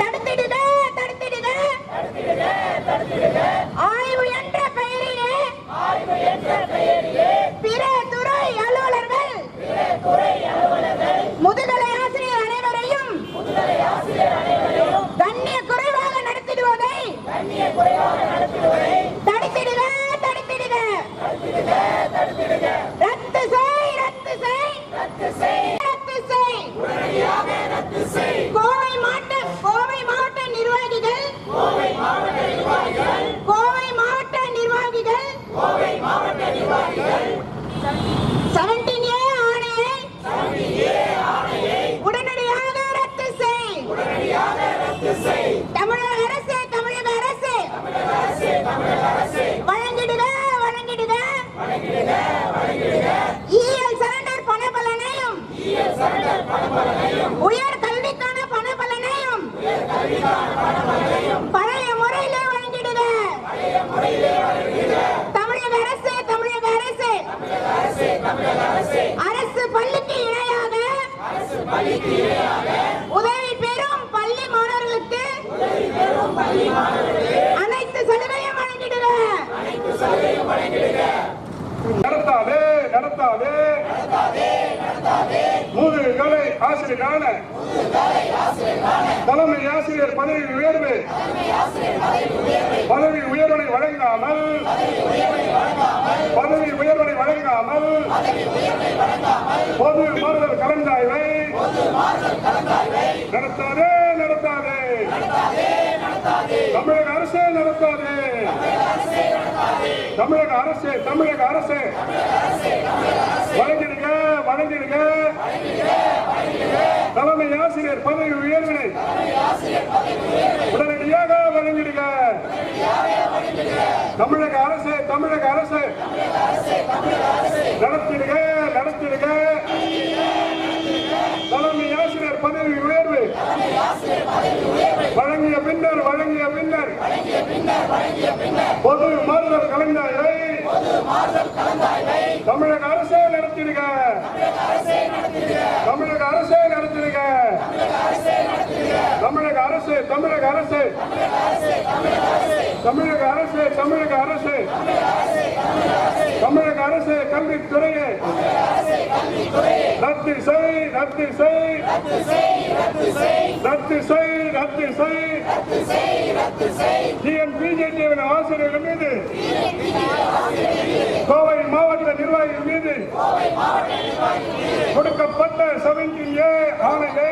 தடுத்திடுக தடுத்திடுக ஆய்வு என்ற பெயரிலே பிற துறை அலுவலர்கள் முதுகலை ஆசிரியர் அனைவரையும் கண்ணிய குறைவாக நடத்திடுவதை தடுத்திடுக தடுத்திடுக ரத்து செய் ரத்து செய் ரத்து செய் கோவை மாவட்ட கோவை மாவட்ட நிர்வாகிகள் கோவை மாவட்ட நிர்வாகிகள் செவன்டீன் ஏ ஆணையை உடனடியாக ரத்து செய் தமிழக அரசு தமிழக அரசு வழங்கிடுக வழங்கிடுக இஎல் சரண்டர் பணபலனையும் உயர் கல்விக்கான பணபலனையும் பழைய முறையிலே வழங்கிடுக. தமிழக அரசு தமிழக அரசு. அரசு பள்ளிக்கு இணையாக உதவி பெறும் பள்ளி மாணவர்களுக்கு அனைத்து சலுகையும் வழங்கிடுக. நடத்தாதே நடத்தாதே. முதுகலை ஆசிரியரான தலைமை ஆசிரியர் பதவி உயர்வு பதவி உயர்வனை வழங்காமல் பதவி உயர்வனை வழங்காமல் பொது மாறுதல் கலந்தாய்வை நடத்தாதே நடத்தாதே. தமிழக அரசே நடத்தாதே. தமிழக அரசு தமிழக அரசு வழங்கிடுங்க வழங்கிடுங்க. தலைமை ஆசிரியர் பதவி உயர்வினை உடனடியாக வழங்கிடுங்க. தமிழக அரசு தமிழக அரசு. நடத்திடுங்க தலைமை ஆசிரியர் பதவி உயர்வு வழங்கிய பின்னர் வழங்கிய பின்னர் பொது கலைஞரை தமிழக அரசே நடத்திடுக. தமிழக அரசே நடத்திடுக. தமிழக அரசு தமிழக அரசு. தமிழக அரசு தமிழக அரசு. தமிழக அரசு கல்வித்துறையை. ரத்து செய் ரத்து செய். ரத்து செய் ரத்து செய். டிஎன் பிஜேபியின் ஆசிரியர்கள் கொடுக்கப்பட்ட செவன்டீன் ஏ ஆணையை